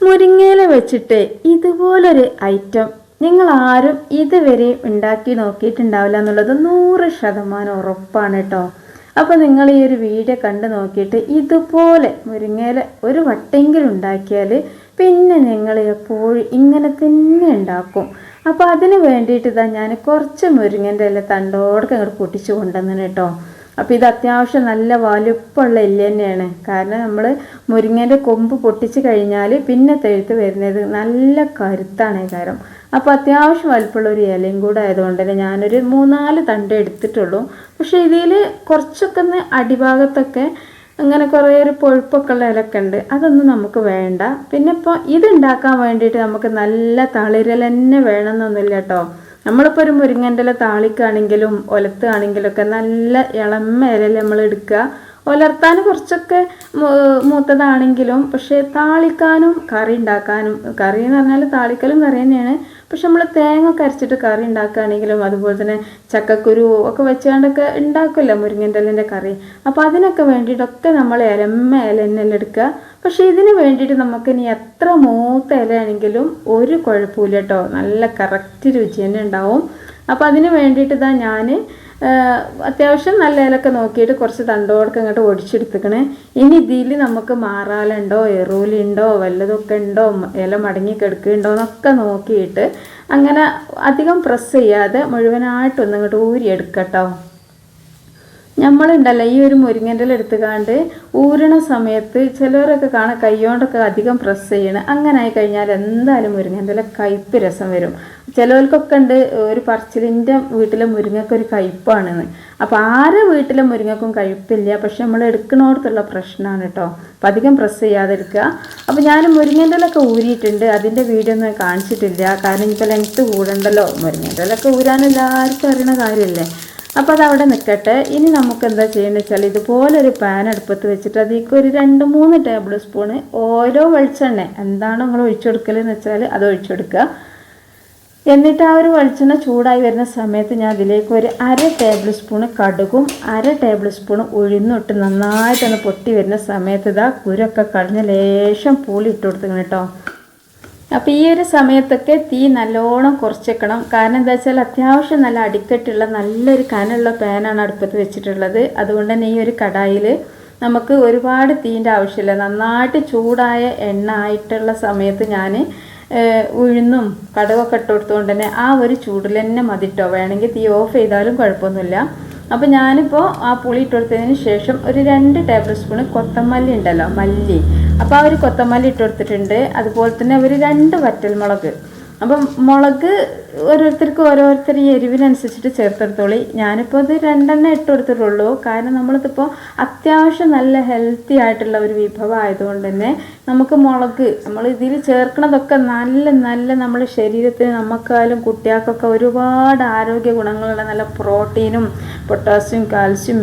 മുരിങ്ങയില വെച്ചിട്ട് ഇതുപോലൊരു ഐറ്റം നിങ്ങൾ ആരും ഇതുവരെ ഉണ്ടാക്കി നോക്കിയിട്ടുണ്ടാവില്ല എന്നുള്ളത് നൂറ് ശതമാനം ഉറപ്പാണ് കേട്ടോ അപ്പോൾ നിങ്ങൾ ഈ ഒരു വീഡിയോ കണ്ട് നോക്കിയിട്ട് ഇതുപോലെ മുരിങ്ങയില ഒരു വട്ടെങ്കിലും ഉണ്ടാക്കിയാൽ പിന്നെ നിങ്ങൾ എപ്പോഴും ഇങ്ങനെ തന്നെ ഉണ്ടാക്കും. അപ്പോൾ അതിന് വേണ്ടിയിട്ട് ഇതാ ഞാൻ കുറച്ച് മുരിങ്ങന്റെ ഇല തണ്ടോടൊക്കെ അങ്ങോട്ട് പൊട്ടിച്ച് കൊണ്ടുവന്നു കേട്ടോ അപ്പോൾ ഇത് അത്യാവശ്യം നല്ല വലുപ്പമുള്ള എല്ല് തന്നെയാണ്. കാരണം നമ്മൾ മുരിങ്ങേന്റെ കൊമ്പ് പൊട്ടിച്ച് കഴിഞ്ഞാൽ പിന്നെ തെഴുത്ത് വരുന്നത് നല്ല കരുത്താണ് കാരണം അപ്പോൾ അത്യാവശ്യം വലുപ്പമുള്ള ഒരു ഇലയും കൂടെ ആയതുകൊണ്ട് തന്നെ ഞാനൊരു മൂന്നാൽ തണ്ട് എടുത്തിട്ടുള്ളൂ. പക്ഷേ ഇതിൽ കുറച്ചൊക്കെ ഒന്ന് അടിഭാഗത്തൊക്കെ അങ്ങനെ കുറേ ഒരു പൊഴുപ്പൊക്കെ ഉള്ള ഇലക്കെ ഉണ്ട്. അതൊന്നും നമുക്ക് വേണ്ട. പിന്നെ ഇപ്പോൾ ഇത് ഉണ്ടാക്കാൻ വേണ്ടിയിട്ട് നമുക്ക് നല്ല തളിരൽ തന്നെ വേണമെന്നൊന്നുമില്ല കേട്ടോ. നമ്മളിപ്പോൾ ഒരു മുരിങ്ങന്റെ താളിക്കാണെങ്കിലും ഒലത്താണെങ്കിലും ഒക്കെ നല്ല ഇളമ ഇലയിൽ നമ്മൾ എടുക്കുക. ഒലർത്താൻ കുറച്ചൊക്കെ മൂത്തതാണെങ്കിലും പക്ഷേ താളിക്കാനും കറി ഉണ്ടാക്കാനും കറി എന്ന് പറഞ്ഞാൽ താളിക്കലും കറി തന്നെയാണ്. പക്ഷെ നമ്മൾ തേങ്ങ ഒക്കെ അരച്ചിട്ട് കറി ഉണ്ടാക്കുകയാണെങ്കിലും അതുപോലെ തന്നെ ചക്കക്കുരു ഒക്കെ വെച്ചുകൊണ്ടൊക്കെ ഉണ്ടാക്കുമല്ലോ മുരിങ്ങന്റെ കറി. അപ്പോൾ അതിനൊക്കെ വേണ്ടിയിട്ടൊക്കെ നമ്മൾ ഇലമ്മ ഇല എടുക്കുക. പക്ഷെ ഇതിന് വേണ്ടിയിട്ട് നമുക്ക് ഇനി എത്ര മൂത്ത ഇലയാണെങ്കിലും ഒരു കുഴപ്പമില്ല കേട്ടോ. നല്ല കറക്റ്റ് രുചി തന്നെ ഉണ്ടാവും. അപ്പോൾ അതിന് വേണ്ടിയിട്ട് ഇതാ ഞാൻ അത്യാവശ്യം നല്ല ഇലൊക്കെ നോക്കിയിട്ട് കുറച്ച് തണ്ടോടൊക്കെ ഇങ്ങോട്ട് ഒടിച്ചെടുത്തിക്കണേ. ഇനി ഇതിൽ നമുക്ക് മാറാലുണ്ടോ എറൂലുണ്ടോ? വല്ലതൊക്കെ ഉണ്ടോ? ഇല മടങ്ങി കിടക്കുന്നുണ്ടോ എന്നൊക്കെ നോക്കിയിട്ട് അങ്ങനെ അധികം പ്രസ് ചെയ്യാതെ മുഴുവനായിട്ടൊന്നും ഇങ്ങോട്ട് ഊരിയെടുക്കട്ടോ. നമ്മളുണ്ടല്ലോ ഈ ഒരു മുരിങ്ങന്റെ എടുത്ത് കാണ്ട് ഊരണ സമയത്ത് ചിലവരൊക്കെ കാണാൻ കൈകൊണ്ടൊക്കെ അധികം പ്രസ് ചെയ്യണം. അങ്ങനെ ആയി കഴിഞ്ഞാൽ എന്തായാലും മുരിങ്ങന്റെ കയ്പ്പ് രസം വരും. ചിലവർക്കൊക്കെ ഉണ്ട് ഒരു പറച്ചിലിന്റെ വീട്ടിലെ മുരിങ്ങക്ക് ഒരു കയ്പ്പാണെന്ന്. അപ്പോൾ ആരെ വീട്ടിലെ മുരിങ്ങക്കും കയ്പ്പില്ല പക്ഷെ നമ്മൾ എടുക്കണോടത്തുള്ള പ്രശ്നമാണ് കേട്ടോ അപ്പം അധികം പ്രസ് ചെയ്യാതെ എടുക്കുക. അപ്പോൾ ഞാൻ മുരിങ്ങന്റെ ഒക്കെ ഊരിയിട്ടുണ്ട്. അതിന്റെ വീഡിയോ ഒന്നും കാണിച്ചിട്ടില്ല. കാരണം ഇപ്പോൾ ലെങ്ത്ത് കൂടണ്ടല്ലോ. മുരിങ്ങന്റെ ഒക്കെ ഊരാൻ എല്ലാവർക്കും അറിയണ കാര്യമല്ലേ അപ്പോൾ അതവിടെ നിൽക്കട്ടെ ഇനി നമുക്ക് എന്താ ചെയ്യുന്നത് വെച്ചാൽ ഇതുപോലൊരു പാൻ അടുപ്പത്ത് വെച്ചിട്ട് അതിലേക്ക് ഒരു രണ്ട് മൂന്ന് ടേബിൾ സ്പൂണ് ഓരോ വെളിച്ചെണ്ണ. എന്താണ് നിങ്ങൾ ഒഴിച്ചെടുക്കലെന്ന് വെച്ചാൽ അത് ഒഴിച്ചെടുക്കുക. എന്നിട്ട് ആ ഒരു വെളിച്ചെണ്ണ ചൂടായി വരുന്ന സമയത്ത് ഞാൻ അതിലേക്ക് ഒരു അര ടേബിൾ സ്പൂണ് കടുകും അര ടേബിൾ സ്പൂണ് ഉഴുന്നിട്ട് നന്നായിട്ടൊന്ന് പൊട്ടി വരുന്ന സമയത്ത് ഇതാ കുരൊക്കെ കളഞ്ഞ് ലേശം പൂളി ഇട്ട് കൊടുത്തിക്കണം കേട്ടോ അപ്പോൾ ഈ ഒരു സമയത്തൊക്കെ തീ നല്ലോണം കുറച്ചേക്കണം. കാരണം എന്താ വെച്ചാൽ അത്യാവശ്യം നല്ല അടിക്കെട്ടുള്ള നല്ലൊരു കനുള്ള പാനാണ് അടുപ്പത്ത് വെച്ചിട്ടുള്ളത്. അതുകൊണ്ട് തന്നെ ഈ ഒരു കടായിൽ നമുക്ക് ഒരുപാട് തീന്റെ ആവശ്യമില്ല. നന്നായിട്ട് ചൂടായ എണ്ണ ആയിട്ടുള്ള സമയത്ത് ഞാൻ ഉഴുന്നും കടുകൊക്കെ ഇട്ട് കൊടുത്തുകൊണ്ട് തന്നെ ആ ഒരു ചൂടിൽ തന്നെ മതിട്ടോ. വേണമെങ്കിൽ തീ ഓഫ് ചെയ്താലും കുഴപ്പമൊന്നുമില്ല. അപ്പോൾ ഞാനിപ്പോൾ ആ പുളി ഇട്ടുകൊടുത്തതിന് ശേഷം ഒരു രണ്ട് ടേബിൾ സ്പൂൺ കൊത്തമല്ലി ഉണ്ടല്ലോ മല്ലി. അപ്പോൾ ആ ഒരു കൊത്തമല്ലി ഇട്ടുകൊടുത്തിട്ടുണ്ട്. അതുപോലെ തന്നെ ഒരു രണ്ട് വറ്റൽമുളക്. അപ്പം മുളക് ഓരോരുത്തർക്കും ഓരോരുത്തർ ഈ എരിവിനനുസരിച്ചിട്ട് ചേർത്തെടുത്തോളി. ഞാനിപ്പോൾ ഇത് രണ്ടെണ്ണം ഇട്ട് കൊടുത്തിട്ടുള്ളൂ. കാരണം നമ്മളിതിപ്പോൾ അത്യാവശ്യം നല്ല ഹെൽത്തി ആയിട്ടുള്ള ഒരു വിഭവം ആയതുകൊണ്ട് തന്നെ നമുക്ക് മുളക് നമ്മൾ ഇതിൽ ചേർക്കണതൊക്കെ നല്ല നല്ല നമ്മുടെ ശരീരത്തിന് നമുക്കായാലും കുട്ടികൾക്കൊക്കെ ഒരുപാട് ആരോഗ്യ ഗുണങ്ങളുള്ള നല്ല പ്രോട്ടീനും പൊട്ടാസ്യം കാൽസ്യം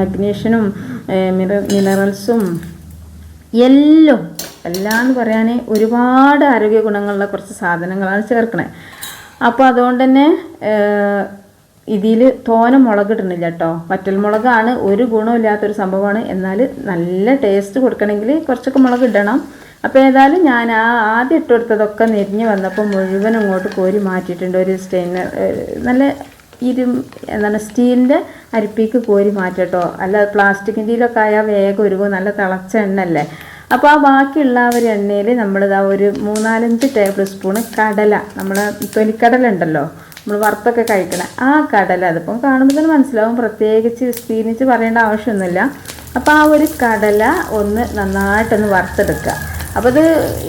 മഗ്നീഷ്യനും മിനറൽസും എല്ലാം എന്ന് പറയാൻ ഒരുപാട് ആരോഗ്യ ഗുണങ്ങളുള്ള കുറച്ച് സാധനങ്ങളാണ് ചേർക്കണേ. അപ്പോൾ അതുകൊണ്ട് തന്നെ ഇതിൽ തോന മുളക് ഇടണില്ല കേട്ടോ വറ്റൽമുളകാണ് ഒരു ഗുണമില്ലാത്തൊരു സംഭവമാണ്. എന്നാൽ നല്ല ടേസ്റ്റ് കൊടുക്കണമെങ്കിൽ കുറച്ചൊക്കെ മുളക് ഇടണം അപ്പോൾ ഏതായാലും ഞാൻ ആ ആദ്യം ഇട്ട് കൊടുത്തതൊക്കെ നെരിഞ്ഞ് വന്നപ്പോൾ മുഴുവൻ അങ്ങോട്ട് കോരി മാറ്റിയിട്ടുണ്ട്. ഒരു സ്റ്റെയിനർ നല്ല ഇരു എന്താണ് സ്റ്റീലിന്റെ അരിപ്പിക്ക് കോരി മാറ്റട്ടോ അല്ല പ്ലാസ്റ്റിക്കിന്റെ ഇതിലൊക്കെ ആയാൽ വേഗം ഒരുവും നല്ല തിളച്ച എണ്ണല്ലേ. അപ്പോൾ ആ ബാക്കിയുള്ള ഒരു എണ്ണയിൽ നമ്മളിതാ ഒരു മൂന്നാലഞ്ച് ടേബിൾ സ്പൂണ് കടല. നമ്മൾ തൊലിക്കടല ഉണ്ടല്ലോ നമ്മൾ വറുത്തൊക്കെ കഴിക്കണം ആ കടല അതിപ്പം കാണുമ്പോൾ തന്നെ മനസ്സിലാവും പ്രത്യേകിച്ച് സ്പീനിച്ച് പറയേണ്ട ആവശ്യമൊന്നുമില്ല. അപ്പോൾ ആ ഒരു കടല ഒന്ന് നന്നായിട്ടൊന്ന് വറുത്തെടുക്കുക. അപ്പോൾ അത്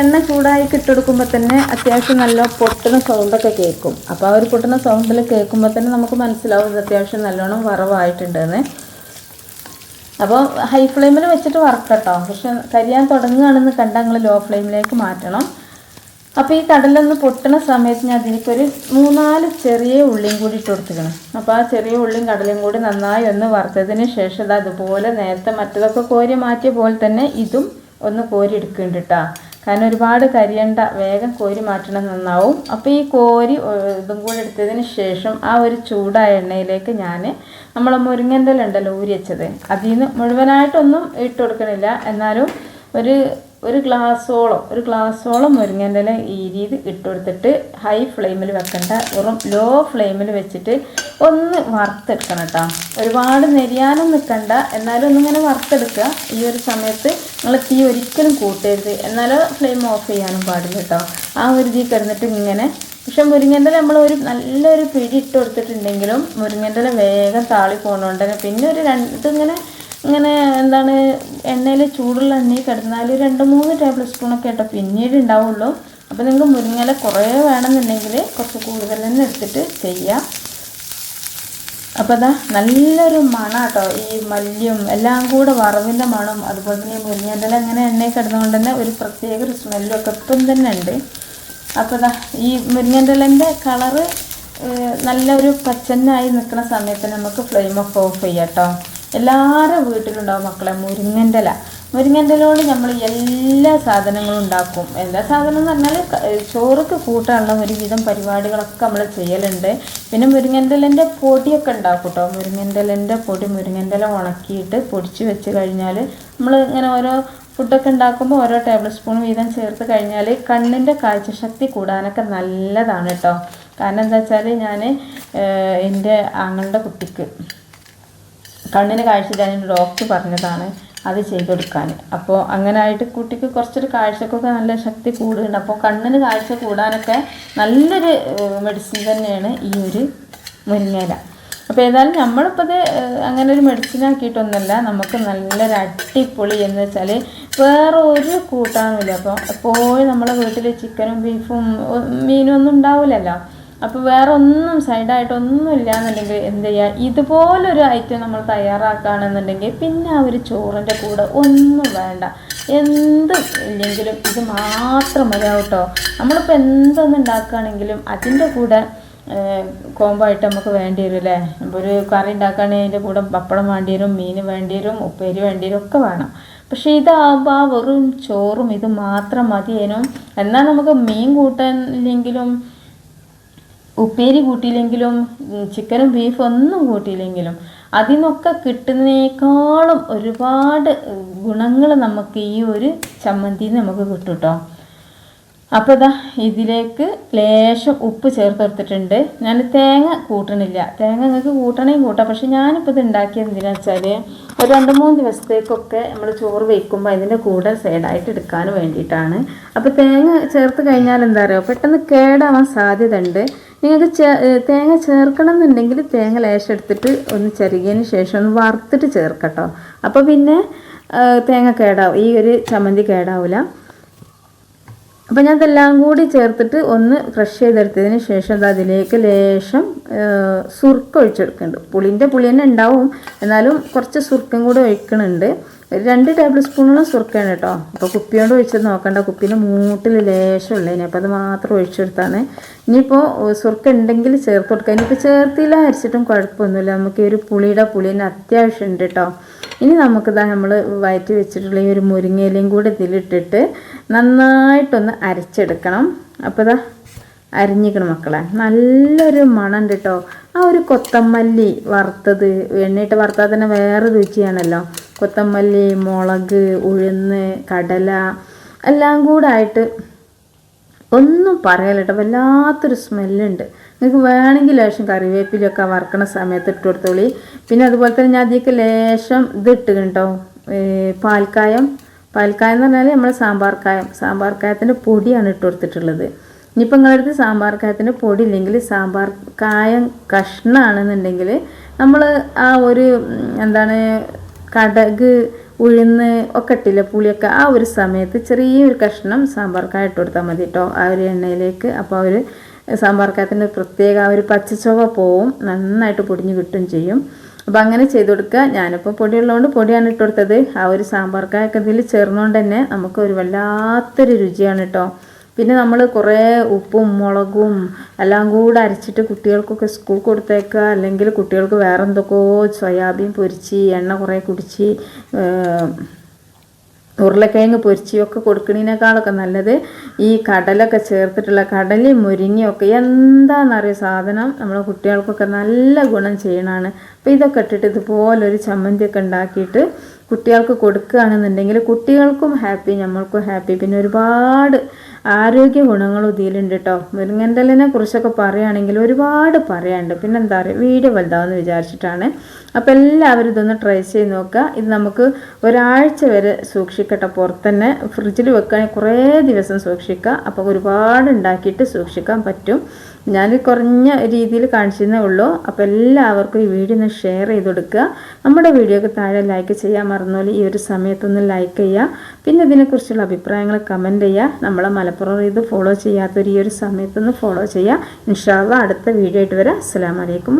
എണ്ണ ചൂടായി കിട്ടെടുക്കുമ്പോൾ തന്നെ അത്യാവശ്യം നല്ല പൊട്ടുന്ന സൗണ്ടൊക്കെ കേൾക്കും. അപ്പോൾ ആ ഒരു പൊട്ടുന്ന സൗണ്ടിൽ കേൾക്കുമ്പോൾ തന്നെ നമുക്ക് മനസ്സിലാവും ഇത് അത്യാവശ്യം നല്ലോണം വറവായിട്ടുണ്ടെന്ന്. അപ്പോൾ ഹൈ ഫ്ലെയിമിൽ വെച്ചിട്ട് വറക്കട്ടോ പക്ഷെ കരിയാൻ തുടങ്ങുകയാണെന്ന് കണ്ട നിങ്ങൾ ലോ ഫ്ലെയിമിലേക്ക് മാറ്റണം. അപ്പോൾ ഈ കടലൊന്ന് പൊട്ടണ സമയത്ത് ഞാൻ അതിലേക്കൊരു മൂന്നാൽ ചെറിയ ഉള്ളിയും കൂടി ഇട്ട് കൊടുത്തിക്കണം അപ്പോൾ ആ ചെറിയ ഉള്ളിയും കടലയും കൂടി നന്നായി ഒന്ന് വറുത്തതിന് ശേഷം അതുപോലെ നേരത്തെ മറ്റതൊക്കെ കോരി മാറ്റിയ പോലെ തന്നെ ഇതും ഒന്ന് കോരി എടുക്കുന്നുണ്ട് കാരണം ഒരുപാട് കരിയണ്ട വേഗം കോരി മാറ്റണം നന്നാവും. അപ്പോൾ ഈ കോരി ഇതും കൂടി എടുത്തതിന് ശേഷം ആ ഒരു ചൂടായ എണ്ണയിലേക്ക് ഞാൻ നമ്മൾ മുരിങ്ങന്റെ ഉണ്ടല്ലോ ഊരി വെച്ചത് അതിൽ നിന്ന് മുഴുവനായിട്ടൊന്നും ഇട്ട് കൊടുക്കണില്ല. എന്നാലും ഒരു ഒരു ഗ്ലാസ്സോളം ഒരു ഗ്ലാസ്സോളം മുരിങ്ങന്റെ ഇല ഈ രീതി ഇട്ടുകൊടുത്തിട്ട് ഹൈ ഫ്ലെയിമിൽ വെക്കണ്ട. വെറും ലോ ഫ്ലെയിമിൽ വെച്ചിട്ട് ഒന്ന് വറുത്തെടുക്കണം കേട്ടോ ഒരുപാട് നെരിയാനും നിൽക്കണ്ട എന്നാലും ഒന്നിങ്ങനെ വറുത്തെടുക്കുക. ഈ ഒരു സമയത്ത് നിങ്ങൾ തീ ഒരിക്കലും കൂട്ടരുത്. എന്നാലോ ഫ്ലെയിം ഓഫ് ചെയ്യാനും പാടില്ല കേട്ടോ ആ ഒരു തീ കിടന്നിട്ട് ഇങ്ങനെ. പക്ഷെ മുരിങ്ങന്റെ നമ്മൾ ഒരു നല്ലൊരു പിടി ഇട്ട് കൊടുത്തിട്ടുണ്ടെങ്കിലും മുരിങ്ങന്റെ വേഗം താളി പോകുന്നുണ്ടെങ്കിൽ പിന്നെ ഒരു രണ്ട് ഇതിങ്ങനെ ഇങ്ങനെ എന്താണ് എണ്ണയിൽ ചൂടുള്ള എണ്ണയിൽ കിടന്നാൽ രണ്ട് മൂന്ന് ടേബിൾ സ്പൂണൊക്കെ കേട്ടോ പിന്നീട് ഉണ്ടാവുള്ളൂ. അപ്പോൾ നിങ്ങൾക്ക് മുരിങ്ങല കുറേ വേണമെന്നുണ്ടെങ്കിൽ കുറച്ച് കൂടുതൽ തന്നെ എടുത്തിട്ട് ചെയ്യാം. അപ്പോൾ അതാ നല്ലൊരു മണം കേട്ടോ ഈ മല്ലിയും എല്ലാം കൂടെ വറവിന്റെ മണം. അതുപോലെ തന്നെ ഈ അങ്ങനെ എണ്ണയിൽ കിടന്നുകൊണ്ട് തന്നെ ഒരു പ്രത്യേക ഒരു സ്മെല്ലും ഒക്കെ ഇപ്പം തന്നെ ഉണ്ട്. അപ്പോൾ അതാ ഈ മുരിങ്ങന്റെ കളറ് നല്ലൊരു പച്ചനായി നിൽക്കുന്ന സമയത്ത് നമുക്ക് ഫ്ലെയിമൊക്കെ ഓഫ് ചെയ്യാം കേട്ടോ. എല്ലാവരുടെ വീട്ടിലുണ്ടാവും മക്കളെ മുരിങ്ങന്റെ ഇല മുരിങ്ങന്റെ ഇലയോട് നമ്മൾ എല്ലാ സാധനങ്ങളും ഉണ്ടാക്കും. എല്ലാ സാധനം എന്ന് പറഞ്ഞാൽ ചോറൊക്കെ കൂട്ടാനുള്ള ഒരുവിധം പരിപാടികളൊക്കെ നമ്മൾ ചെയ്യലുണ്ട്. പിന്നെ മുരിങ്ങന്റെ ഇലന്റെ പൊടിയൊക്കെ ഉണ്ടാക്കും കേട്ടോ മുരിങ്ങന്റെ ഇലന്റെ പൊടി മുരിങ്ങന്റെ ഇല ഉണക്കിയിട്ട് പൊടിച്ച് വെച്ച് കഴിഞ്ഞാൽ നമ്മൾ ഇങ്ങനെ ഓരോ ഫുഡൊക്കെ ഉണ്ടാക്കുമ്പോൾ ഓരോ ടേബിൾ സ്പൂൺ വീതം ചേർത്ത് കഴിഞ്ഞാൽ കണ്ണിന്റെ കാഴ്ചശക്തി കൂടാനൊക്കെ നല്ലതാണ് കേട്ടോ. കാരണം എന്താ വെച്ചാൽ ഞാൻ എന്റെ ആങ്ങളുടെ കുട്ടിക്ക് കണ്ണിന് കാഴ്ച കാഴ്ചയില്ലാഞ്ഞ ഡോക്ടർ പറഞ്ഞതാണ് അത് ചെയ്തെടുക്കാൻ. അപ്പോൾ അങ്ങനെ ആയിട്ട് കുട്ടിക്ക് കുറച്ചൊരു കാഴ്ചക്കൊക്കെ നല്ല ശക്തി കൂടുന്നുണ്ട്. അപ്പോൾ കണ്ണിന് കാഴ്ച കൂടാനൊക്കെ നല്ലൊരു മെഡിസിൻ തന്നെയാണ് ഈ ഒരു മുരിങ്ങയില അപ്പോൾ ഏതായാലും നമ്മളിപ്പോൾ ഏഹ്, അങ്ങനെ ഒരു മെഡിസിൻ ആക്കിയിട്ടൊന്നുമല്ല. നമുക്ക് നല്ലൊരു അടിപൊളി എന്ന് വെച്ചാൽ വേറെ ഒരു കൂട്ടാനുമില്ല. അപ്പോൾ എപ്പോഴും നമ്മുടെ വീട്ടിൽ ചിക്കനും ബീഫും മീനും ഒന്നും ഉണ്ടാവില്ലല്ലോ അപ്പോൾ വേറെ ഒന്നും സൈഡായിട്ട് ഒന്നും ഇല്ലാന്നുണ്ടെങ്കിൽ എന്ത് ചെയ്യുക ഇതുപോലൊരു ഐറ്റം നമ്മൾ തയ്യാറാക്കുകയാണെന്നുണ്ടെങ്കിൽ പിന്നെ ആ ഒരു ചോറിന്റെ കൂടെ ഒന്നും വേണ്ട. എന്ത് ഇല്ലെങ്കിലും ഇത് മാത്രം മതി കേട്ടോ നമ്മളിപ്പോൾ എന്തൊന്നും ഉണ്ടാക്കുകയാണെങ്കിലും അതിന്റെ കൂടെ കോംബോ ആയിട്ട് നമുക്ക് വേണ്ടി വരും അല്ലേ? ഒരു കറി ഉണ്ടാക്കുകയാണെങ്കിൽ അതിന്റെ കൂടെ പപ്പടം വേണ്ടി വരും മീൻ വേണ്ടി വരും ഉപ്പേരി വേണ്ടി വരും ഒക്കെ വേണം. പക്ഷേ ഇതാകുമ്പോൾ ആ വെറും ചോറും ഇത് മാത്രം മതിയേനും. എന്നാൽ നമുക്ക് മീൻ കൂട്ടാനില്ലെങ്കിലും ഉപ്പേരി കൂട്ടിയില്ലെങ്കിലും ചിക്കനും ബീഫും ഒന്നും കൂട്ടിയില്ലെങ്കിലും അതിനൊക്കെ കിട്ടുന്നതിനേക്കാളും ഒരുപാട് ഗുണങ്ങൾ നമുക്ക് ഈ ഒരു ചമ്മന്തിയിൽ നിന്ന് നമുക്ക് കിട്ടും കേട്ടോ അപ്പോൾ ഇതാ ഇതിലേക്ക് ലേശം ഉപ്പ് ചേർത്ത് കൊടുത്തിട്ടുണ്ട് ഞാൻ തേങ്ങ കൂട്ടണില്ല. തേങ്ങ നിങ്ങൾക്ക് കൂട്ടണേ കൂട്ടാം. പക്ഷെ ഞാനിപ്പോൾ ഇത് ഉണ്ടാക്കിയത് എന്തിനാ വെച്ചാൽ ഒരു രണ്ട് മൂന്ന് ദിവസത്തേക്കൊക്കെ നമ്മൾ ചോറ് വയ്ക്കുമ്പോൾ അതിന്റെ കൂടെ സൈഡായിട്ട് എടുക്കാൻ വേണ്ടിയിട്ടാണ്. അപ്പോൾ തേങ്ങ ചേർത്ത് കഴിഞ്ഞാൽ എന്താ പറയുക പെട്ടെന്ന് കേടാവാൻ സാധ്യത ഉണ്ട് നിങ്ങൾക്ക് തേങ്ങ ചേർക്കണം എന്നുണ്ടെങ്കിൽ തേങ്ങ ലേശം എടുത്തിട്ട് ഒന്ന് ചെറുകിയതിന് ശേഷം ഒന്ന് വറുത്തിട്ട് ചേർക്കട്ടോ. അപ്പോൾ പിന്നെ തേങ്ങ കേടാവും. ഈ ഒരു ചമ്മന്തി കേടാവില്ല അപ്പോൾ ഞാൻ ഇതെല്ലാം കൂടി ചേർത്തിട്ട് ഒന്ന് ക്രഷ് ചെയ്തെടുത്തതിന് ശേഷം അത് അതിലേക്ക് ലേശം സുർക്ക ഒഴിച്ചെടുക്കുന്നുണ്ട്. പുളിന്റെ പുളി തന്നെ ഉണ്ടാവും. എന്നാലും കുറച്ച് സുർക്കം കൂടി ഒഴിക്കണുണ്ട്. ഒരു രണ്ട് ടേബിൾ സ്പൂണോളം സുർക്കയാണ് കേട്ടോ. അപ്പോൾ കുപ്പിയോണ്ട് ഒഴിച്ചത് നോക്കണ്ട. കുപ്പീന്റെ മൂട്ടിൽ ലേശം ഉള്ളതിന് അപ്പോൾ അത് മാത്രം ഒഴിച്ചെടുത്താണ്. ഇനിയിപ്പോൾ സുർക്ക ഉണ്ടെങ്കിൽ ചേർത്ത് കൊടുക്കുക ഇനിയിപ്പോൾ ചേർത്തില്ല അരിച്ചിട്ടും കുഴപ്പമൊന്നുമില്ല. നമുക്ക് ഈ ഒരു പുളിയുടെ പുളിന് അത്യാവശ്യമുണ്ട് കേട്ടോ. ഇനി നമുക്കിതാ നമ്മൾ വയറ്റി വെച്ചിട്ടുള്ള ഈ ഒരു മുരിങ്ങയിലയും കൂടി ഇതിലിട്ടിട്ട് നന്നായിട്ടൊന്ന് അരച്ചെടുക്കണം. അപ്പോൾ ഇതാ അരിഞ്ഞിക്കണം മക്കളെ. നല്ലൊരു മണം കേട്ടോ. ആ ഒരു കൊത്തമല്ലി വറുത്തത് എണ്ണയിട്ട് വറുത്താൽ തന്നെ വേറെ രുചിയാണല്ലോ. കൊത്തമല്ലി മുളക് ഉഴുന്ന് കടല എല്ലാം കൂടായിട്ട് ഒന്നും പറയല കേട്ടോ വല്ലാത്തൊരു സ്മെല്ലുണ്ട്. നിങ്ങൾക്ക് വേണമെങ്കിൽ ലേശം കറിവേപ്പിലൊക്കെ വറക്കണ സമയത്ത് ഇട്ട് കൊടുത്തോളി. പിന്നെ അതുപോലെ തന്നെ ഞാൻ അതിലേക്ക് ലേശം ഇത് ഇട്ട് കേട്ടോ പാൽക്കായം. പാൽക്കായം എന്ന് പറഞ്ഞാൽ നമ്മൾ സാമ്പാർ കായം. സാമ്പാർ കായത്തിന്റെ പൊടിയാണ് ഇട്ട് കൊടുത്തിട്ടുള്ളത്. ഇനിയിപ്പോൾ നിങ്ങളുടെ അടുത്ത് സാമ്പാർ കായത്തിന്റെ പൊടി ഇല്ലെങ്കിൽ സാമ്പാർ കായം കഷ്ണമാണെന്നുണ്ടെങ്കിൽ നമ്മൾ ആ ഒരു എന്താണ് കടക് ഉഴുന്ന് ഒക്കെ ഇട്ടില്ല പുളിയൊക്കെ. ആ ഒരു സമയത്ത് ചെറിയൊരു കഷ്ണം സാമ്പാർക്കായ ഇട്ട് കൊടുത്താൽ മതി കേട്ടോ ആ ഒരു എണ്ണയിലേക്ക്. അപ്പോൾ ഒരു സാമ്പാർ കായത്തിന്റെ പ്രത്യേക ആ ഒരു പച്ചച്ചുവ പോവും. നന്നായിട്ട് പൊടിഞ്ഞ് കിട്ടും ചെയ്യും. അപ്പോൾ അങ്ങനെ ചെയ്ത് കൊടുക്കുക ഞാനിപ്പോൾ പൊടിയുള്ളതുകൊണ്ട് പൊടിയാണ് ഇട്ട് കൊടുത്തത്. ആ ഒരു സാമ്പാർക്കായൊക്കെ ഇതിൽ ചേർന്നുകൊണ്ട് തന്നെ നമുക്ക് ഒരു വല്ലാത്തൊരു രുചിയാണ് കേട്ടോ പിന്നെ നമ്മൾ കുറേ ഉപ്പും മുളകും എല്ലാം കൂടെ അരച്ചിട്ട് കുട്ടികൾക്കൊക്കെ സ്കൂൾ കൊടുത്തേക്കുക അല്ലെങ്കിൽ കുട്ടികൾക്ക് വേറെ എന്തൊക്കെയോ സോയാബീൻ പൊരിച്ച് എണ്ണ കുറേ കുടിച്ച് ഉരുളക്കിഴങ്ങ് പൊരിച്ചിയൊക്കെ കൊടുക്കുന്നതിനേക്കാളൊക്കെ നല്ലത് ഈ കടലൊക്കെ ചേർത്തിട്ടുള്ള കടലി മുരിങ്ങിയൊക്കെ എന്താണെന്നറിയ സാധനം? നമ്മളെ കുട്ടികൾക്കൊക്കെ നല്ല ഗുണം ചെയ്യണമാണ് അപ്പോൾ ഇതൊക്കെ ഇട്ടിട്ട് ഇതുപോലൊരു ചമ്മന്തിയൊക്കെ ഉണ്ടാക്കിയിട്ട് കുട്ടികൾക്ക് കൊടുക്കുകയാണെന്നുണ്ടെങ്കിൽ കുട്ടികൾക്കും ഹാപ്പി നമ്മൾക്കും ഹാപ്പി. പിന്നെ ഒരുപാട് ആരോഗ്യ ഗുണങ്ങളും ഇതിലുണ്ട് കേട്ടോ മുരിങ്ങന്റലിനെ കുറിച്ചൊക്കെ പറയുകയാണെങ്കിൽ ഒരുപാട് പറയാനുണ്ട്. പിന്നെ എന്താ പറയുക വീഡിയോ വലുതാവെന്ന് വിചാരിച്ചിട്ടാണ്. അപ്പോൾ എല്ലാവരും ഇതൊന്ന് ട്രൈ ചെയ്ത് നോക്കുക. ഇത് നമുക്ക് ഒരാഴ്ച വരെ സൂക്ഷിക്കട്ടെ. പുറത്ത് ഫ്രിഡ്ജിൽ വെക്കുകയാണെങ്കിൽ കുറേ ദിവസം സൂക്ഷിക്കുക. അപ്പോൾ ഒരുപാട് ഉണ്ടാക്കിയിട്ട് സൂക്ഷിക്കാൻ പറ്റും. ഞാൻ കുറഞ്ഞ രീതിയിൽ കാണിച്ചതേ ഉള്ളൂ. അപ്പോൾ എല്ലാവർക്കും ഈ വീഡിയോ ഒന്ന് ഷെയർ ചെയ്ത് കൊടുക്കുക. നമ്മുടെ വീഡിയോക്ക് താഴെ ലൈക്ക് ചെയ്യാൻ മറന്നുപോലെ ഈ ഒരു സമയത്തൊന്ന് ലൈക്ക് ചെയ്യുക. പിന്നെ ഇതിനെക്കുറിച്ചുള്ള അഭിപ്രായങ്ങൾ കമന്റ് ചെയ്യുക. നമ്മളെ മലപ്പുറം ഇത് ഫോളോ ചെയ്യാത്തൊരു ഈ ഒരു സമയത്തൊന്ന് ഫോളോ ചെയ്യുക ഇൻഷാല്ല അടുത്ത വീഡിയോ ആയിട്ട് വരാം. അസ്സാം വലൈക്കും